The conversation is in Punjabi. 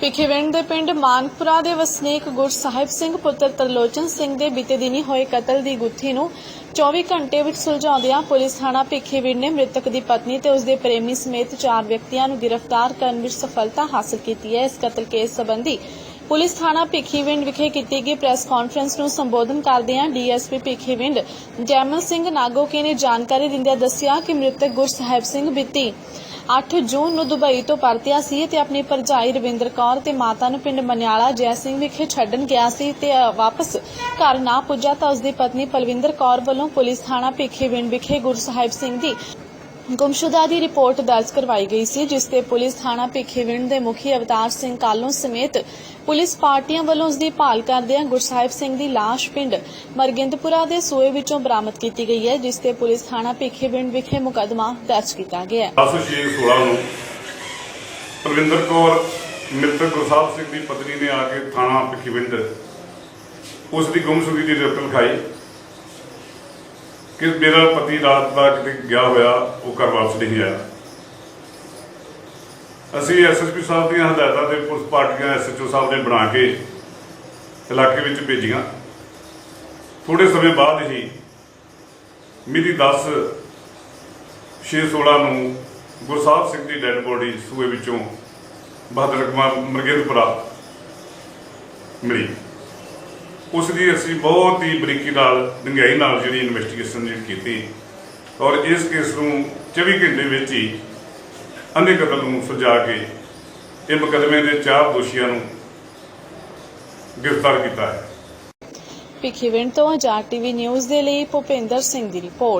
ਭਿੱਖੀਵਿੰਡ ਦੇ ਪਿੰਡ ਮਾਨਪੁਰਾ ਦੇ ਵਸਨੀਕ ਗੁਰਸਾਹਿਬ ਸਿੰਘ ਪੁੱਤਰ ਤਰਲੋਚਨ ਸਿੰਘ ਦੇ ਬੀਤੇ ਦਿਨੀ ਹੋਏ ਕਤਲ ਦੀ ਗੁੱਥੀ ਨੂੰ 24 ਘੰਟੇ ਵਿੱਚ ਸੁਲਝਾਉਂਦਿਆਂ ਪੁਲਿਸ ਥਾਣਾ ਭਿੱਖੀਵਿੰਡ ਨੇ ਮ੍ਰਿਤਕ ਦੀ ਪਤਨੀ ਤੇ ਉਸ ਦੇ ਪ੍ਰੇਮੀ ਸਮੇਤ ਚਾਰ ਵਿਅਕਤੀਆਂ ਨੂੰ ਗ੍ਰਿਫਤਾਰ ਕਰਨ ਵਿੱਚ ਸਫਲਤਾ ਹਾਸਲ ਕੀਤੀ ਹੈ। ਇਸ ਕਤਲ ਕੇਸ ਸੰਬੰਧੀ ਪੁਲਿਸ ਥਾਣਾ ਭਿੱਖੀਵਿੰਡ ਵਿਖੇ ਕੀਤੀ ਗਈ ਪ੍ਰੈਸ ਕਾਨਫਰੰਸ ਨੂੰ ਸੰਬੋਧਨ ਕਰਦਿਆਂ ਡੀਐਸਪੀ ਭਿੱਖੀਵਿੰਡ ਜੈਮਲ ਸਿੰਘ ਨਾਗੋਕੇ ਨੇ ਜਾਣਕਾਰੀ ਦਿੰਦਿਆਂ ਦੱਸਿਆ ਕਿ ਮ੍ਰਿਤਕ ਗੁਰਸਾਹਿਬ ਸਿੰਘ ਬੀਤੀ 8 ਜੂਨ ਨੂੰ ਦੁਬਈ ਤੋਂ ਪਰਤਿਆ ਸੀ ਤੇ ਆਪਣੀ ਭਰਜਾਈ ਰਵਿੰਦਰ ਕੌਰ ਤੇ ਮਾਤਾ ਨੂੰ ਪਿੰਡ ਮਨਿਆਲਾ ਜੈ ਸਿੰਘ ਵਿਖੇ ਛੱਡਣ ਗਿਆ ਸੀ ਤੇ ਅ, ਵਾਪਸ ਘਰ ਨਾ ਪੁੱਜਾ ਤਾਂ ਉਸ ਦੀ ਪਤਨੀ ਪਲਵਿੰਦਰ ਕੌਰ ਵੱਲੋਂ ਪੁਲਿਸ ਥਾਣਾ ਭਿੱਖੀਵਿੰਡ ਵਿਖੇ ਗੁਰਸਾਹਿਬ ਸਿੰਘ ਦੀ ਗੁੰਮਸ਼ੁਦਾ ਦੀ ਰਿਪੋਰਟ ਦਰਜ ਕਰਵਾਈ ਗਈ ਸੀ, ਜਿਸ ਤੇ ਪੁਲਿਸ ਥਾਣਾ ਭਿੱਖੀਵਿੰਡ ਦੇ ਮੁਖੀ ਅਵਤਾਰ ਸਿੰਘ ਕਾਲੋਂ ਸਮੇਤ ਪੁਲਿਸ ਪਾਰਟੀਆਂ ਵੱਲੋਂ ਉਸ ਦੀ ਭਾਲ ਕਰਦਿਆਂ ਗੁਰਸਾਹਿਬ ਸਿੰਘ ਦੀ ਲਾਸ਼ ਪਿੰਡ ਮਰਗਿੰਦਪੁਰਾ ਦੇ ਸੂਏ ਵਿੱਚੋਂ ਬਰਾਮਦ ਕੀਤੀ ਗਈ ਹੈ, ਜਿਸ ਤੇ ਪੁਲਿਸ ਥਾਣਾ ਭਿੱਖੀਵਿੰਡ ਵਿਖੇ ਮੁਕੱਦਮਾ ਦਰਜ ਕੀਤਾ ਗਿਆ ਹੈ। 10/16 ਨੂੰ ਪ੍ਰਵਿੰਦਰ ਕੌਰ, ਮਿੱਤਰ ਗੁਰਸਾਹਿਬ ਸਿੰਘ ਦੀ ਪਤਨੀ ਨੇ ਆ ਕੇ ਥਾਣਾ ਭਿੱਖੀਵਿੰਡ ਉਸ ਦੀ ਗੁੰਮਸ਼ੁਦਗੀ ਦੀ ਰਿਪੋਰਟ ਲਿਖਾਈ। ਕਿ ਮੇਰਾ ਪਤੀ ਰਾਤ ਦਾ ਕਿਤੇ ਗਿਆ ਹੋਇਆ, ਉਹ ਘਰ ਵਾਪਸ ਨਹੀਂ ਆਇਆ। ਅਸੀਂ ਐਸਐਸਪੀ ਸਾਹਿਬ ਦੀਆਂ ਹਦਾਇਤਾਂ ਤੇ ਪੁਲਿਸ ਪਾਰਟੀਆਂ ਐਸਐਚਓ ਸਾਹਿਬ ਨੇ ਬਣਾ ਕੇ ਇਲਾਕੇ ਵਿੱਚ ਭੇਜੀਆਂ। ਥੋੜੇ ਸਮੇਂ ਬਾਅਦ ਹੀ ਮਿਤੀ 10 616 ਨੂੰ ਗੁਰਸਾਹਿਬ ਸਿੰਘ ਦੀ ਡੈੱਡ ਬੋਡੀ ਸੂਏ ਵਿੱਚੋਂ ਬਹਾਦਰ ਕੁਮਾਰ ਮਰਗੇਦਪੁਰਾ ਮਿਲੀ। ਉਸ ਦੀ ਅਸੀਂ ਬਹੁਤ ਹੀ ਬਰੀਕੀ ਨਾਲ ਡੂੰਘਾਈ ਨਾਲ ਜਿਹੜੀ ਇਨਵੈਸਟੀਗੇਸ਼ਨ ਜਿਹੜੀ ਕੀਤੀ। ਔਰ ਇਸ ਕੇਸ ਨੂੰ 24 ਘੰਟੇ ਵਿੱਚ ਹੀ ਅੰਨੇ ਕਤਲ ਨੂੰ ਸੁਲਝਾ ਕੇ ਇਹ ਮੁਕੱਦਮੇ ਦੇ ਚਾਰ ਦੋਸ਼ੀਆਂ ਨੂੰ ਗ੍ਰਿਫਤਾਰ ਕੀਤਾ ਹੈ। ਭਿੱਖੀਵਿੰਡ ਤੋਂ ਆਜ਼ਾਦ ਟੀਵੀ ਨਿਊਜ਼ ਦੇ ਲਈ ਭੁਪਿੰਦਰ ਸਿੰਘ ਦੀ ਰਿਪੋਰਟ।